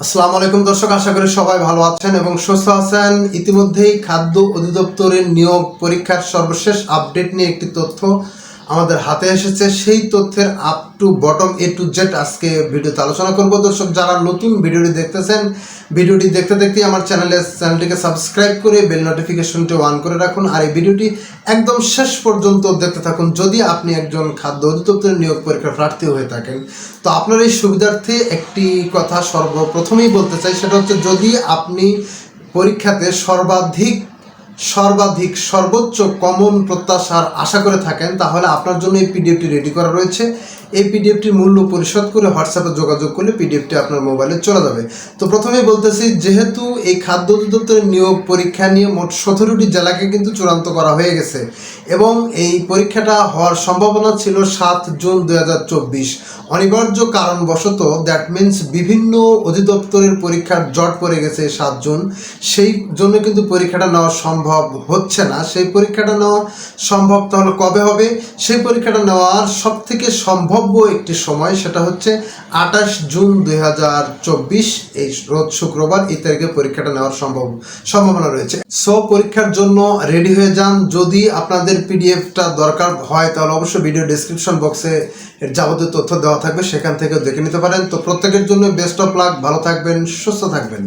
আসসালামু আলাইকুম দর্শক, আশা করি সবাই ভালো আছেন এবং সুস্থ আছেন। ইতিমধ্যেই খাদ্য অধিদপ্তরের নিয়োগ পরীক্ষার সর্বশেষ আপডেট নিয়ে একটি তথ্য আমাদের হাতে এসেছে সেই তথ্যের up to bottom A to Z আজকে ভিডিওতে আলোচনা করব। দর্শক, যারা নতুন ভিডিওটি দেখতেছেন, ভিডিওটি দেখতে দেখতে আমার চ্যানেলে চ্যানেলটিকে সাবস্ক্রাইব করে বেল নোটিফিকেশনটি অন করে রাখুন। আর এই ভিডিওটি একদম শেষ পর্যন্ত দেখতে থাকুন। যদি আপনি একজন খাদ্য অধিদপ্তরের নিয়োগ পরীক্ষার প্রার্থী হয়ে থাকেন, তো আপনার এই সুবিধার্থে একটি কথা সর্বপ্রথমেই বলতে চাই, সেটা হচ্ছে যদি আপনি পরীক্ষাতে সর্বাধিক সর্বাধিক, সর্বোচ্চ কমন প্রত্যাশার আশা করে থাকেন, তাহলে আপনার জন্য এই পিডিএফটি রেডি করা রয়েছে। এই পিডিএফটির মূল্য পরিশোধ করে হোয়াটসঅ্যাপে যোগাযোগ করলে পিডিএফটি আপনার মোবাইলে চলে যাবে। তো প্রথমেই বলতেছি, যেহেতু এই খাদ্য অধিদপ্তরের নিয়োগ, পরীক্ষা নিয়ে মোট সতেরোটি জেলাকে কিন্তু চূড়ান্ত করা হয়ে গেছে এবং এই পরীক্ষাটা হওয়ার সম্ভাবনা ছিল সাত জুন দুই হাজার চব্বিশ। অনিবার্য কারণবশত দ্যাট মিন্স বিভিন্ন অধিদপ্তরের পরীক্ষার জট পড়ে গেছে সাত জুন। সেই জন্য কিন্তু পরীক্ষাটা নেওয়া সম্ভব হচ্ছে না। সেই পরীক্ষাটা নেওয়া সম্ভব তাহলে কবে হবে? সেই পরীক্ষাটা নেওয়ার সব থেকে সম্ভাব্য একটি সময় সেটা হচ্ছে আঠাশ জুন দুই হাজার চব্বিশ, এই রোজ শুক্রবার এই তারিখে পরীক্ষাটা নেওয়ার সম্ভব সম্ভাবনা রয়েছে। সো পরীক্ষার জন্য রেডি হয়ে যান। যদি আপনাদের পিডিএফটা দরকার হয়, তাহলে অবশ্যই ভিডিও ডিসক্রিপশন বক্সে এর যাবতীয় তথ্য দেওয়া থাকবে। সেখান থেকে দেখে নিতে পারেন। তো প্রত্যেকের জন্য বেস্ট অফ লাক ভালো থাকবেন, সুস্থ থাকবেন।